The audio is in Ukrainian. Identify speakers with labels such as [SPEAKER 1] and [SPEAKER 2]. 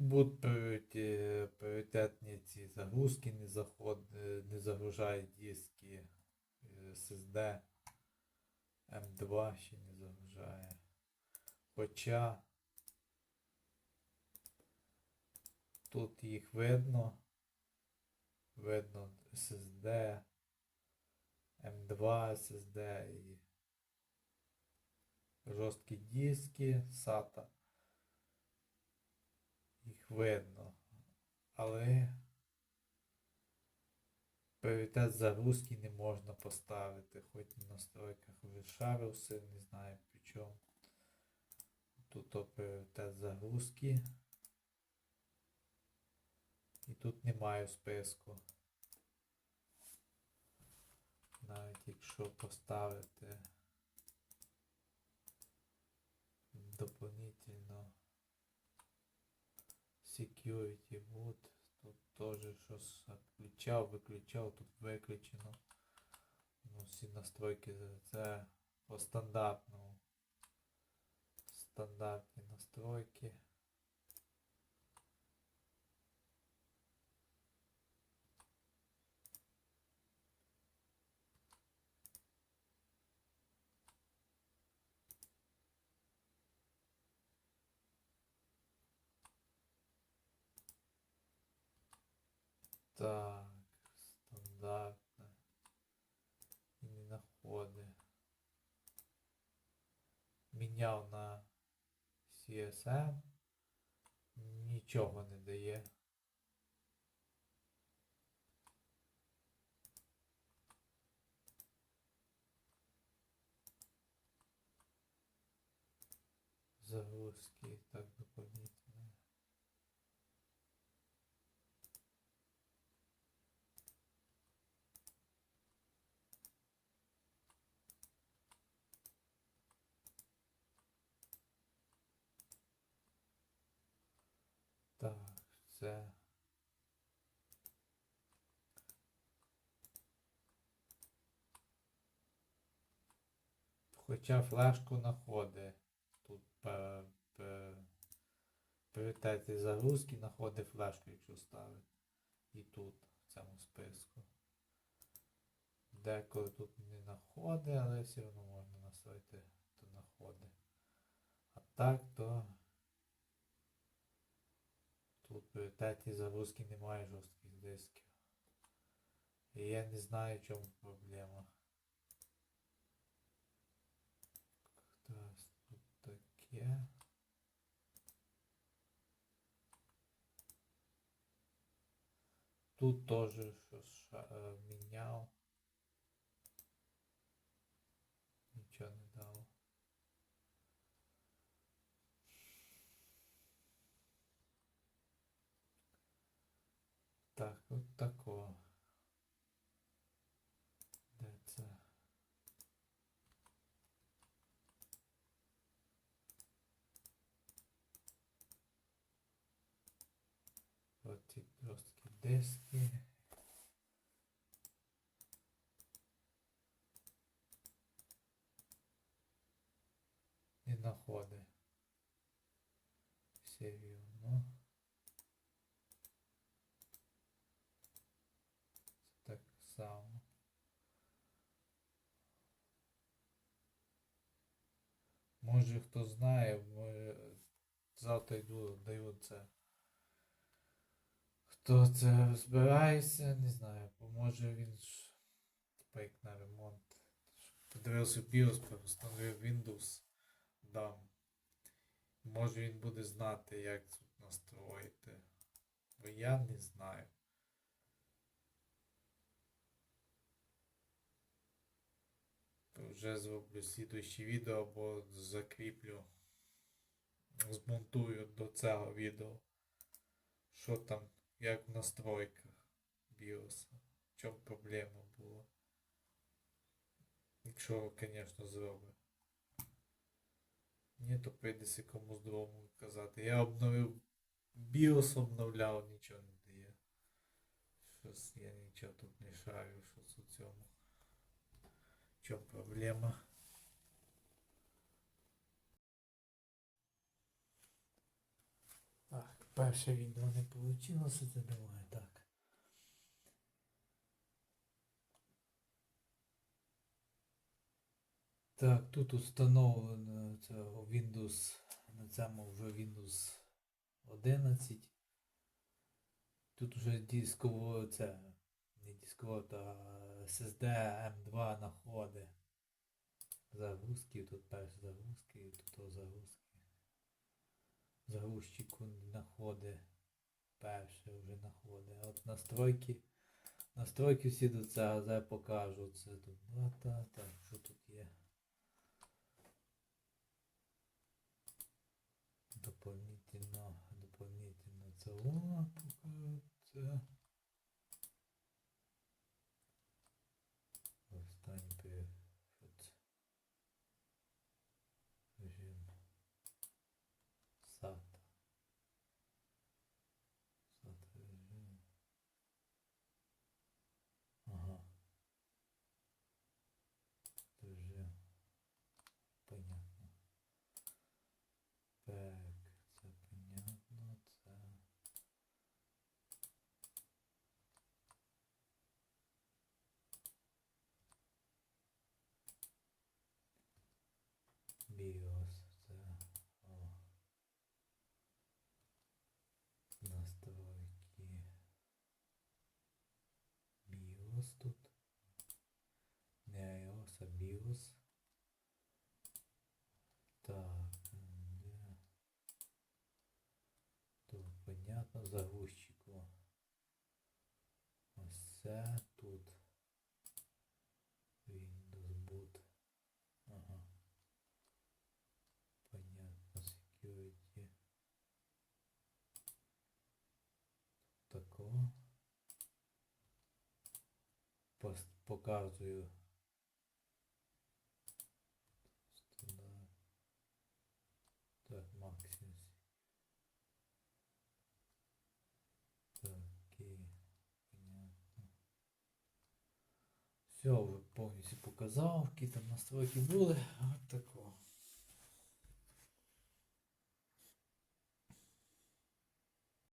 [SPEAKER 1] Будуть пріоритетні ці загрузки, не, заход, е, не загружають диски е, SSD. М2 ще не загружає. Хоча тут їх видно. Видно SSD, М2 SSD і жорсткі диски SATA. Видно. Але пріоритет загрузки не можна поставити, хоч в настройках вишарився, не знаю при чому. Тут пріоритет загрузки. І тут немає списку. Навіть якщо поставити дополнительно security вот. тут тоже щось отключал, виключав, тут виключено. Ну, всі настройки це по стандартному. Стандартні настройки. Так, стандартне. І не находи. Міняв на CSM. Нічого не дає. Загрузки так Так, це. Хоча флешку знаходить. Тут по загрузки знаходить флешку, якщо ставить. І тут, в цьому списку. Деколи тут не знаходить, але все одно можна настроїти, то знаходить. А так то в загрузки немає жорстких дисків. І я не знаю, в чому проблема. Хтось тут таке. Тут теж щось е, міняв. Нічого не дало. Так, от тако. Де це? От ці жорсткі диски. Не знаходить. Все рівно. Це так само. Може хто знає, може завтра йду, даю це. Хто це розбирається, не знаю, бо може він ж типа як на ремонт. Подивився BIOS, встановив Windows, дам. Може він буде знати, як тут настроїти. Бо я не знаю. Вже зроблю слідуюче відео або закріплю, змонтую до цього відео. Що там, як в настройках BIOS. В чому проблема була. Якщо, звісно, зробить. Ні, то прийдеться комусь другому казати. Я обновив BIOS обновляв, нічого не дає. Щось я нічого тут не шарю, щось у цьому. Чому проблема? Так, перше відео не вийшло, це думаю так. Так, тут установлено це Windows, на цьому вже Windows 11. Тут вже дисково це, не дисково, SSD M2 находи. Загрузки, тут перші загрузки, тут загрузки. Загрузчику находи. Перше вже находи. От настройки. Настройки всі до цього покажу. Це тут дата. Так, що тут є? Дополнительно, дополнительно це о, покажу. Це. Останній період. Режим SATA. SATA режим. Ага. Режим. Понятно. Так, це понятно, це. BIOS, це о. настройки. BIOS тут. Не iOS, а BIOS. Так, де? Тут понятно, загрузчику. Ось це тут. Windows boot. Ага. Понятно, security. Пос- Показую. Так, максимум. Так, окей. Понятно. Все, повністю показав, які там настройки були. От такого.